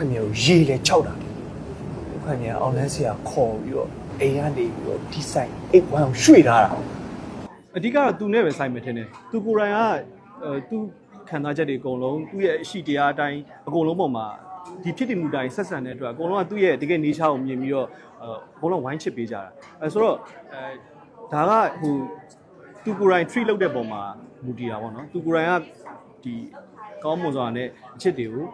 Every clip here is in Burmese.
ခိုင်မြေကိုရေလေခြောက်တာဒုက္ခမြေအောင်လန်းဆရာခေါ်ပြီးတော့အိမ်ကနေပြီးတော့ဒီဆိုင်အိတ်ဝမ်ကိုရွှေ့ထားတာအဓိကတော့သူနဲ့ပဲဆိုင်မယ်ထင်တယ်သူကိုယ်တိုင်ကအဲသူခံစားချက်တွေအကုန်လုံးသူ့ရဲ့အရှိတရားအတိုင်းအကုန်လုံးပုံမှာဒီဖြစ်တည်မှုတိုင်းဆက်ဆံတဲ့အတွက်အကုန်လုံးကသူ့ရဲ့တကယ်နေချာကိုမြင်ပြီးတော့အဲအကုန်လုံးဝိုင်းချစ်ပေးကြတာအဲဆိုတော့အဲဒါကဟိုသူကိုယ်တိုင် treat လုပ်တဲ့ပုံမှာမူတည်တာပေါ့နော်သူကိုယ်တိုင်ကဒီ ကောင်းမွန်စွာနဲ့အချစ်တွေကို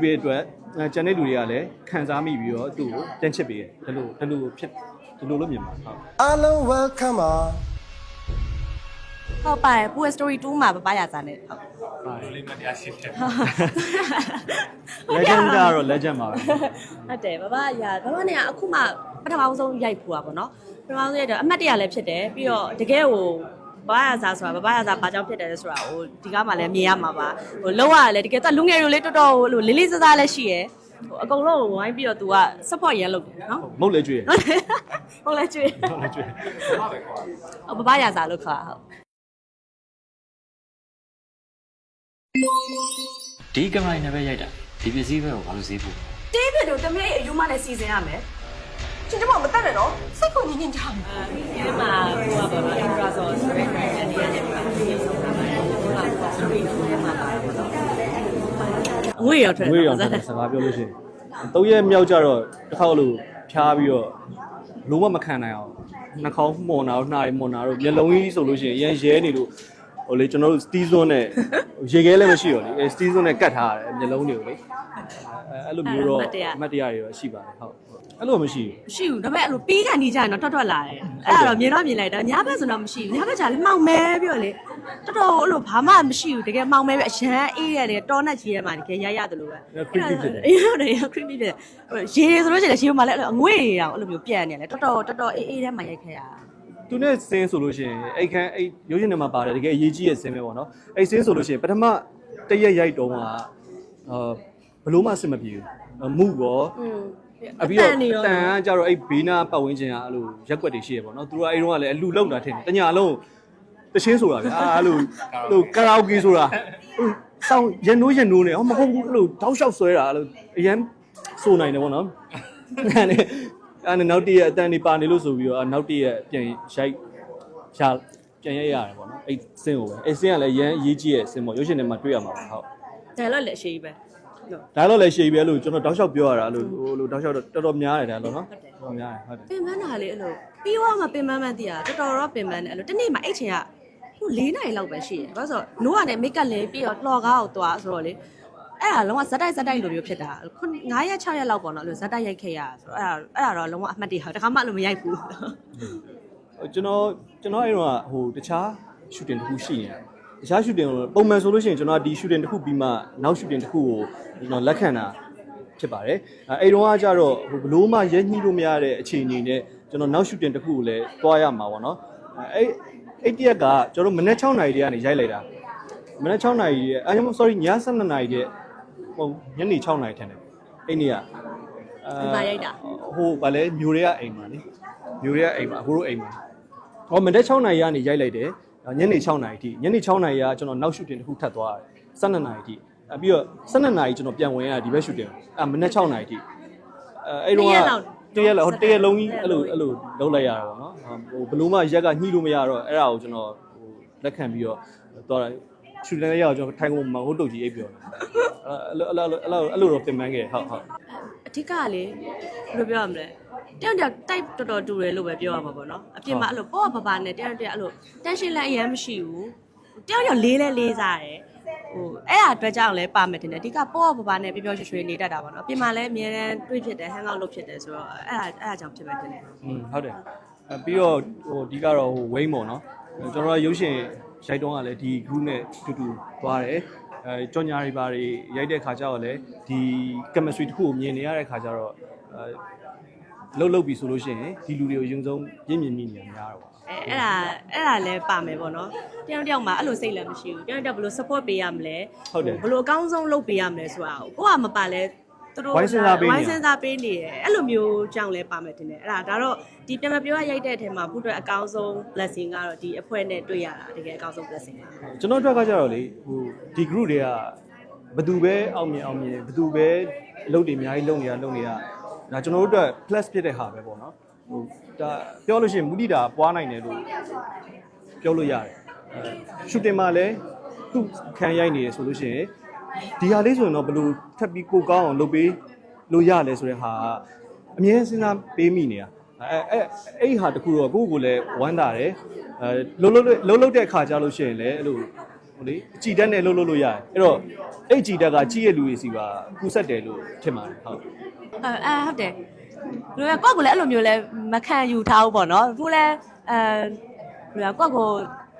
ပြည့်အတွက်အဲကျန်တဲ့လူတွေကလည်းခံစားမိပြီးတော့သူ့ကိုတန်းချစ်ပေးတယ်ဒီလိုဒီလိုဖြစ်ဒီလိုလို့မြင်ပါဟုတ်အားလုံး welcome ပါဟုတ်ပါတယ်ပူ story 2မှာပပရစားနဲ့ဟုတ် legend ကတော့ legend ပါပဲဟုတ်တယ်ပပရပပနဲ့ကအခုမှပထမဆုံးရိုက်ဖူတာပေါ့နော်ပထမဆုံးရိုက်တော့အမှတ်တရလည်းဖြစ်တယ်ပြီးတော့တကယ်ကို ပပရစားဆိုတာပပရစားဘာကြောင့်ဖြစ်တယ်လဲဆိုတာဟိုဒီကားမှလည်းမြင်ရမှာပါဟိုလောက်ရတယ်တကယ်တော့လူငယ်တွေလေးတော်တော်ဟိုလိုလေးလေးစားစားလည်းရှိရယ်ဟိုအကုန်လုံးဝိုင်းပြီးတော့ तू က support ရမ်းလုပ်တယ်နော်မုတ်လည်းကြွေးဟုတ်လဲကျွေးမုတ်လည်းကြွေးဟိုပပရစားလို့ခေါ်တာဟုတ်ဒီကင်မရာနဲ့ပဲရိုက်တာဒီပစ္စည်းပဲကိုဘာလို့ဈေးပို့တေးပြတော့တမလေးအယူမနဲ့စီစဉ်ရမယ် ကျင်ကျမမတက်နဲ့နော်စိတ်ကိုညင်ညင်ကြမယ်ဒီမှာဟိုကဘာလဲ intro ဆို story နဲ့ဒီကနေပါဒီဆုံးတာပါဟိုက story နဲ့မှာပါတော့ငွေရထွက်ငွေရောင်စကားပြောလို့ရှိရင်သုံးရက်မြောက်ကြတော့တစ်ခါလို့ဖြားပြီးတော့လုံးဝမခံနိုင်အောင်နှာခေါင်းမှုန်တာတို့နှာရီမှုန်တာတို့မျက်လုံးကြီးဆိုလို့ရှိရင်အရင်ရဲနေလို့ဟိုလေကျွန်တော်တို့ steel zone နဲ့ရေခဲလည်းမရှိတော့လေအဲ steel zone နဲ့ကတ်ထားရတယ်မျက်လုံးတွေကိုလေ အဲအဲ့လိုမျိုးတော့အမှတ်တရတွေတော့ရှိပါတယ်ဟုတ်အဲ့လိုမရှိဘူးမရှိဘူးဒါပေမဲ့အဲ့လိုပြီးကန်နေကြရင်တော့ထွက်ထွက်လာတယ်အဲ့ဒါတော့မြင်တော့မြင်လိုက်တာညာဘက်ဆိုတော့မရှိဘူးညာဘက်ကျလည်းမှောင်မဲပြီးတော့လေတော်တော်အဲ့လိုဘာမှမရှိဘူးတကယ်မှောင်မဲပဲအရန်အေးရတယ်တောနက်ကြီးရဲမှာတကယ်ရရတယ်လို့ပဲအေးဟုတ်တယ် creepy ဖြစ်တယ်ရေဆိုလို့ရှိရင်ရေမှာလည်းအဲ့လိုအငွေ့တွေတောင်အဲ့လိုမျိုးပြန့်နေတယ်တော်တော်တော်တော်အေးအေးထဲမှာရိုက်ခဲ့ရတာသူနဲ့စင်းဆိုလို့ရှိရင်အဲ့ခန်းအဲ့ရုပ်ရှင်ထဲမှာပါတယ်တကယ်အရေးကြီးရဲ့စင်းပဲပေါ့နော်အဲ့စင်းဆိုလို့ရှိရင်ပထမတရက်ရိုက်တုံးကအာ ဘလို့မှအဆင်မပြေဘူးမှုရောอืมအပြီးတော့တန်ကကြတော့အဲ့ဘေးနာပတ်ဝန်းကျင်ကအဲ့လိုရက်ွက်တွေရှိရပေါ့နော်သူတို့ကအဲ့တုန်းကလည်းအလူလောက်တာထင်တယ်တညာလုံးတချင်းဆိုတာဗျာအဲ့လိုအဲ့လိုကာရာအိုကေဆိုတာဟိုစောင်းရန်နိုးရန်နိုးနေဟောမဟုတ်ဘူးအဲ့လိုတောက်လျှောက်ဆွဲတာအဲ့လိုအရန်ဆိုနိုင်တယ်ပေါ့နော်အဲ့နဲ့အဲ့နဲ့နောက်တည့်ရအတန်နေပါနေလို့ဆိုပြီးတော့နောက်တည့်ရပြန်ရိုက်ရှာပြန်ရိုက်ရတယ်ပေါ့နော်အဲ့စင်းကိုပဲအဲ့စင်းကလည်းရန်အရေးကြီးရဲ့စင်းပေါ့ရုပ်ရှင်ထဲမှာတွေ့ရမှာပါဟုတ်တယ်လို့လည်းအရှိကြီးပဲဟုတ် ဒါတော့လည်းရှည်ပြီအဲ့လိုကျွန်တော်တောက်လျှောက်ပြောရတာအဲ့လိုဟိုလိုတောက်လျှောက်တော့တော်တော်များတယ်ဒါလို့နော်တော်တော်များတယ်ဟုတ်တယ်ပင်ပန်းတာလေအဲ့လိုပြီးတော့မှပင်ပန်းမှန်းတည်ရတော်တော်တော့ပင်ပန်းတယ်အဲ့လိုတနေ့မှအဲ့ချိန်ကဟို၄နိုင်လောက်ပဲရှိတယ်ဘာလို့ဆိုတော့နိုးရတယ်မိတ်ကပ်လဲပြီးတော့လှော်ကားကိုသွားဆိုတော့လေအဲ့ဒါလုံးဝဇက်တိုက်ဇက်တိုက်လိုမျိုးဖြစ်တာခု9ရက်6ရက်လောက်ပေါ့နော်အဲ့လိုဇက်တိုက်ရိုက်ခဲ့ရဆိုတော့အဲ့ဒါအဲ့ဒါတော့လုံးဝအမှတ်တရတခါမှအဲ့လိုမရိုက်ဘူးဟိုကျွန်တော်ကျွန်တော်အဲ့တော့ဟိုတခြား shooting တစ်ခုရှိနေတာ တခြား shooting ကိုပုံမှန်ဆိုလို့ရှိရင်ကျွန်တော်ဒီ shooting တစ်ခုပြီးမှနောက် shooting တစ်ခုကိုကျွန်တော်လက်ခံတာဖြစ်ပါတယ်အဲအဲ့တော့ကကြတော့ဟိုဘလို့မှရဲညှိလို့မရတဲ့အခြေအနေနဲ့ကျွန်တော်နောက် shooting တစ်ခုကိုလည်းတွားရမှာပေါ့နော်အဲအဲ့အဲ့တရက်ကကျွန်တော်မနေ့6နာရီတည်းကနေရိုက်လိုက်တာမနေ့6နာရီရဲ့အဲ sorry ည7နာရီတည်းဟိုညနေ6နာရီထင်တယ်အဲ့နေ့ကဒီမှာရိုက်တာဟိုဗာလဲမျိုးတွေကအိမ်မှာလေမျိုးတွေကအိမ်မှာအခုတို့အိမ်မှာဟောမနေ့6နာရီကနေရိုက်လိုက်တယ် ညနေ6နာရီထိညနေ6နာရီကကျွန်တော်နောက် shooting တစ်ခုထပ်သွားတယ်12နာရီထိအဲပြီးတော့12နာရီကျွန်တော်ပြန်ဝင်ရဒီဘက် shooting အဲမနေ့6နာရီထိအဲအဲ့တော့တရက်လောက်တရက်လုံးကြီးအဲ့လိုအဲ့လိုလုပ်လိုက်ရတာပေါ့နော်ဟိုဘလို့မှရက်ကညှိလို့မရတော့အဲ့ဒါကိုကျွန်တော်ဟိုလက်ခံပြီးတော့သွားတာ shooting လေးရအောင်ကျွန်တော်ထိုင်ကုန်မှာဟိုတုတ်ကြီးအိပ်ပြောတယ်အဲ့လိုအဲ့လိုအဲ့လိုအဲ့လိုတော့ပြင်ပန်းခဲ့ဟုတ်ဟုတ်အဓိကကလေဘယ်လိုပြောရမလဲ တယောက်တယောက် type တော်တော်တူတယ်လို့ပဲပြောရမှာပေါ့နော်အပြင်မှာအဲ့လိုပေါ့ပပါနဲ့တယောက်တယောက်အဲ့လို tension လည်းအရင်မရှိဘူးတယောက်တယောက်လေးလဲလေးစားတယ်ဟိုအဲ့ဒါအတွက်ကြောင့်လဲပါမယ်တင်တယ်အဓိကပေါ့ပပါနဲ့ပျော်ပျော်ရွှင်ရွှင်နေတတ်တာပေါ့နော်အပြင်မှာလည်းအများတန်းတွေးဖြစ်တယ် hang out လုပ်ဖြစ်တယ်ဆိုတော့အဲ့ဒါအဲ့ဒါကြောင့်ဖြစ်မယ်တင်တယ်อืมဟုတ်တယ်အဲပြီးတော့ဟိုဒီကတော့ဟိုဝိန်းပေါ့နော်အဲကျွန်တော်ကရုပ်ရှင်ရိုက်တုံးကလည်းဒီ group နဲ့တူတူသွားတယ်အဲကြော်ညာတွေပါတွေရိုက်တဲ့ခါကျတော့လည်းဒီ chemistry တစ်ခုကိုမြင်နေရတဲ့ခါကျတော့အဲ လှုပ်လှုပ်ပြီဆိုလို့ရှိရင်ဒီလူတွေကိုအရင်ဆုံးပြင်းမြင်မိနေရများတော့ပါအဲအဲ့ဒါအဲ့ဒါလည်းပါမယ်ပေါ့နော်တယောက်တယောက်မှာအဲ့လိုစိတ်လည်းမရှိဘူးတယောက်တယောက်ဘယ်လို support ပေးရမလဲဟုတ်တယ်ဘယ်လိုအကောင်းဆုံးလုပ်ပေးရမလဲဆိုတာကိုကိုကမပါလဲသူတို့ဝိုင်းစဉ်းစားပေးနေရဝိုင်းစဉ်းစားပေးနေတယ်အဲ့လိုမျိုးကြောင့်လဲပါမယ်တင်တယ်အဲ့ဒါဒါတော့ဒီပြန်မပြောရရိုက်တဲ့အထက်မှာဘုအတွက်အကောင်းဆုံး blessing ကတော့ဒီအဖွဲ့နဲ့တွေ့ရတာတကယ်အကောင်းဆုံး blessing ပါကျွန်တော်အတွက်ကကြတော့လေဟိုဒီ group တွေကဘယ်သူပဲအောင်မြင်အောင်မြင်ဘယ်သူပဲအလုပ်တွေအများကြီးလုပ်နေရလုပ်နေရ ဒါကျွန်တော်တို့အတွက် plus ဖြစ်တဲ့ဟာပဲပေါ့နော်ဟိုဒါပြောလို့ရှိရင်မူတိတာပွားနိုင်တယ်လို့ပြောလို့ရတယ်အဲရှူတင်မှာလည်းသူ့ခံရိုက်နေရဆိုလို့ရှိရင်ဒီဟာလေးဆိုရင်တော့ဘယ်လိုထပ်ပြီးကိုကောင်းအောင်လုပ်ပေးလို့ရလဲဆိုတဲ့ဟာကအမြဲစဉ်းစားပေးမိနေတာအဲအဲအဲ့ဒီဟာတခုတော့ကိုယ့်ကိုယ်လည်းဝမ်းသာတယ်အဲလုံးလုံးလုံးလုံးတဲ့အခါကြလို့ရှိရင်လည်းအဲ့လိုဟို လေအကြည်တက်နဲ့လုံးလုံးလို့ရတယ်အဲ့တော့အဲ့ကြည်တက်ကကြီးရဲ့လူတွေစီပါကူဆက်တယ်လို့ထင်ပါတယ်ဟုတ်အဲအဲဟုတ်တယ်လူကကော့ကိုလည်းအဲ့လိုမျိုးလဲမခံယူထားဘူးပေါ့နော်အခုလဲအဲလူကကော့ကို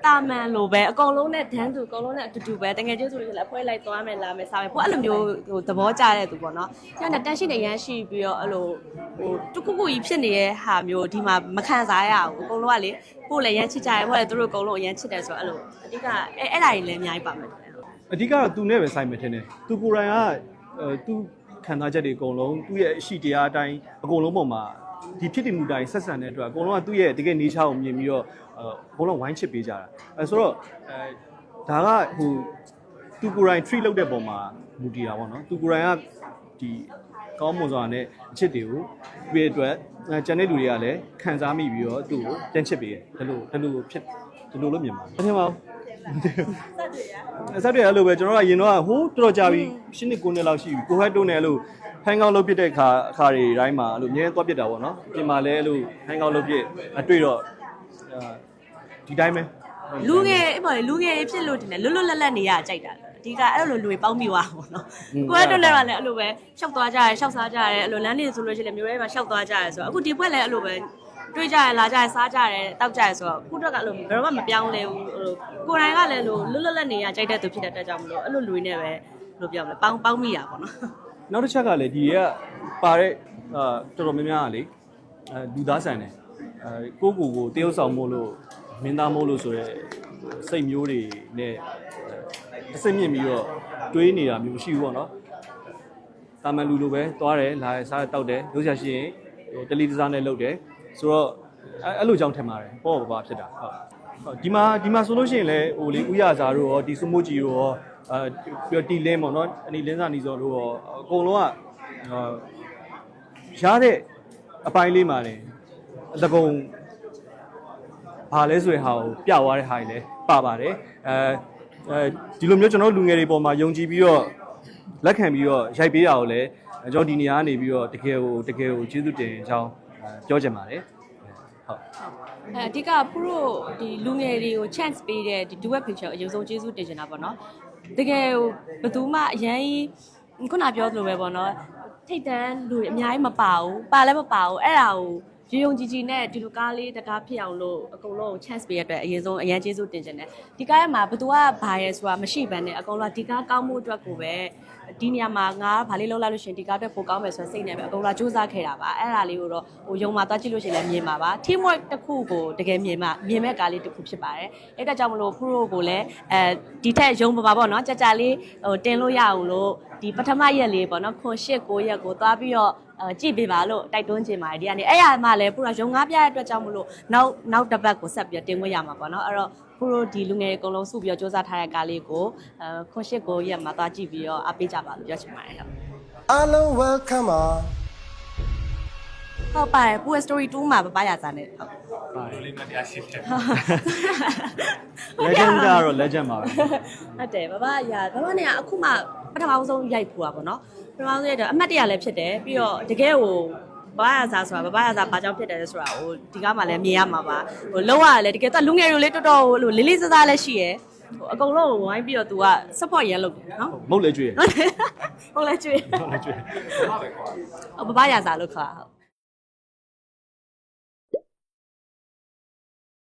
တာမန်လိုပဲအကုန်လုံးနဲ့ဒန်းသူအကုန်လုံးနဲ့အတူတူပဲတကယ်ချင်းဆိုလို့လည်းအဖွဲလိုက်သွားမယ်လာမယ်စားမယ်ကိုအဲ့လိုမျိုးဟိုသဘောကျတဲ့သူပေါ့နော်ညနေတန်းရှိနေရမ်းရှိပြီးတော့အဲ့လိုဟိုတခုခုကြီးဖြစ်နေတဲ့ဟာမျိုးဒီမှာမခံစားရဘူးအကုန်လုံးကလေကိုလည်းရမ်းချစ်ကြတယ်ဟိုလည်းသူတို့အကုန်လုံးရမ်းချစ်တယ်ဆိုတော့အဲ့လိုအဓိကအဲ့အဲ့ဒါကြီးလည်းအများကြီးပါမယ်တယ်အဓိကတော့သူနဲ့ပဲဆိုင်မယ်ထင်တယ်သူကိုယ်တိုင်ကအဲသူခံစားချက်တွေအကုန်လုံးသူ့ရဲ့အရှိတရားအတိုင်းအကုန်လုံးပုံမှာဒီဖြစ်တည်မှုတိုင်းဆက်ဆံတဲ့အတွက်အကုန်လုံးကသူ့ရဲ့တကယ် nature ကိုမြင်ပြီးတော့ အဲအကုန်လုံးဝိုင်းချစ်ပေးကြတာအဲဆိုတော့အဲဒါကဟိုသူကိုယ်တိုင် treat လုပ်တဲ့ပုံမှာမူတည်တာပေါ့နော်သူကိုယ်တိုင်ကဒီကောင်းမွန်စွာနဲ့အချစ်တွေကိုပြည့်အတွက်အဲကျန်တဲ့လူတွေကလည်းခံစားမိပြီးတော့သူ့ကိုတန်းချစ်ပေးတယ်ဒါလို့ဒါလို့ဖြစ်ဒါလို့လို့မြင်ပါတယ်မထင်ပါဘူးအဆက်တွေအဲ့လိုပဲကျွန်တော်ကရင်တော့ဟိုးတော်တော်ကြာပြီရှင်းနှစ်ကိုနှစ်လောက်ရှိပြီကိုဟက်တုံးနေအဲ့လိုဟန်ကောက်လုပ်ပြတဲ့အခါအခါတွေတိုင်းမှာအဲ့လိုမြဲသွားပြတာပေါ့နော်ပြင်မာလဲအဲ့လိုဟန်ကောက်လုပ်ပြအတွေ့တော့အာ ဒီတိုင်းပဲလူငယ်အဲ့ပေါ်လေလူငယ်ဖြစ်လို့တင်တယ်လွတ်လွတ်လပ်လပ်နေရကြိုက်တာအဓိကအဲ့လိုလူတွေပေါင်းမိသွားပါတော့ကိုယ်ကတော့လည်းလည်းအဲ့လိုပဲရှောက်သွားကြရဲရှောက်စားကြရဲအဲ့လိုလမ်းနေဆိုလို့ရှိရင်မျိုးရဲမှာရှောက်သွားကြရဲဆိုတော့အခုဒီဘက်လည်းအဲ့လိုပဲတွေ့ကြရလာကြရစားကြရဲတောက်ကြရဆိုတော့ခုတော့ကအဲ့လိုဘယ်တော့မှမပြောင်းလဲဘူးဟိုကိုယ်တိုင်ကလည်းလို့လွတ်လွတ်လပ်နေရကြိုက်တဲ့သူဖြစ်တဲ့အတွက်ကြောင့်မလို့အဲ့လိုလူတွေနဲ့ပဲလို့ပြောမလဲပေါင်းပေါင်းမိတာပေါ့နော်နောက်တစ်ချက်ကလည်းဒီကပါတဲ့အာတော်တော်များများကလေအဲလူသားဆန်တယ်အဲ ကိုကိုကိုတရုပ်ဆောင်မို့လို့မင်းသားမို့လို့ဆိုရဲစိတ်မျိုးတွေနဲ့အစိတ်မြင့်ပြီးတော့တွေးနေတာမျိုးမရှိဘူးပေါ့နော်တာမန်လူလိုပဲသွားတယ်လာတယ်စားတယ်တောက်တယ်လို့ဆက်ရှိရင်ဟိုတလီတစားနဲ့လုပ်တယ်ဆိုတော့အဲအဲ့လိုကြောင့်ထင်ပါတယ်ပေါ့ပါပါဖြစ်တာဟုတ်ဟုတ်ဒီမှာဒီမှာဆိုလို့ရှိရင်လည်းဟိုလေဥရစာတို့ရောဒီစုမိုဂျီတို့ရောအဲပြီးတော့တီလင်းပေါ့နော်အနီလင်းစာနီစောတို့ရောအကုန်လုံးကအာရတဲ့အပိုင်းလေးမှာလေ အတကုံဘာလဲဆိုတဲ့ဟာကိုပြသွားတဲ့ဟာကြီးလည်းပါပါတယ်အဲအဲဒီလိုမျိုးကျွန်တော်တို့လူငယ်တွေပေါ်မှာယုံကြည်ပြီးတော့လက်ခံပြီးတော့ရိုက်ပေးတာကိုလည်းကျွန်တော်ဒီနေရာကနေပြီးတော့တကယ်ကိုတကယ်ကိုကျေးဇူးတင်အကြောင်းအဲပြောချင်ပါတယ်ဟုတ်အဲအဓိကဖူတို့ဒီလူငယ်တွေကို chance ပေးတဲ့ဒီ duet picture အရင်ဆုံးကျေးဇူးတင်ချင်တာပေါ့နော်တကယ်ဟိုဘယ်သူမှအရင်ကြီးခုနပြောသလိုပဲပေါ့နော်ထိတ်တန်းလူတွေအများကြီးမပါဘူးပါလည်းမပါဘူးအဲ့ဒါကို ရေယုံကြည်ကြည်နဲ့ဒီလိုကားလေးတကားဖြစ်အောင်လို့အကုန်လုံးကို chance ပေးရတဲ့အတွက်အရင်ဆုံးအရင်ကျေးဇူးတင်ချင်တယ်ဒီကားရဲ့မှာဘယ်သူကဘာရဲဆိုတာမရှိဘဲနဲ့အကုန်လုံးဒီကားကောင်းမှုအတွက်ကိုပဲဒီနေရာမှာငါဗာလေးလောက်လိုက်လို့ရှရင်ဒီကားအတွက်ပိုကောင်းမယ်ဆိုတဲ့စိတ်နဲ့ပဲအကုန်လုံးစူးစမ်းခဲ့တာပါအဲ့ဒါလေးကိုတော့ဟိုယုံမှာသွားကြည့်လို့ရှရင်လည်းမြင်ပါပါ team work တစ်ခုကိုတကယ်မြင်မှမြင်မဲ့ကားလေးတစ်ခုဖြစ်ပါတယ်အဲ့ဒါကြောင့်မလို့ဖူရိုကိုလည်းအဲဒီထက်ယုံပါပါပေါ့နော်ကြာကြာလေးဟိုတင်လို့ရအောင်လို့ဒီပထမရက်လေးပေါ့နော်ခွန်၈9ရက်ကိုသွားပြီးတော့အဲ ကြည့်ပေးပါလို့တိုက်တွန်းချင်ပါတယ်ဒီကနေအဲ့ရမှလည်းပူတော့ရုံငားပြတဲ့အတွက်ကြောင့်မလို့နောက်နောက်တစ်ပတ်ကိုဆက်ပြီးတော့တင်ခွင့်ရမှာပေါ့နော်အဲ့တော့ပူတို့ဒီလူငယ်တွေအကုန်လုံးစုပြီးတော့စူးစမ်းထားတဲ့ကားလေးကိုအဲခွန်၈9ရက်မှာသွားကြည့်ပြီးတော့အားပေးကြပါလို့ပြောချင်ပါတယ်ဟုတ်အားလုံး welcome ပါဟုတ်ပါတယ်ပူ story 2မှာပပရစာနဲ့ဟုတ် legend ကတော့ legend ပါပဲဟုတ်တယ်ဘဘရာဘဘနဲ့ကအခုမှပထမဆုံးရိုက်ဖူတာပေါ့နော် ပထမဆုံးရိုက်တော့အမှတ်တရလည်းဖြစ်တယ်ပြီးတော့တကယ်ကိုဘဘရာစာဆိုတာဘဘရာစာဘာကြောင့်ဖြစ်တယ်လဲဆိုတာဟိုဒီကားမှလည်းမြင်ရမှာပါဟိုလောက်ရလည်းတကယ်တော့လူငယ်တွေလေးတော်တော်ဟိုလိုလေးလေးစားစားလည်းရှိရယ်ဟိုအကုန်လုံးဝိုင်းပြီးတော့ तू က support ရမ်းလုပ်တယ်နော်မဟုတ်လေကြွေးဟုတ်လဲကျွေးဟုတ်လေကြွေးဟိုဘဘရာစာလို့ခေါ်တာဟုတ်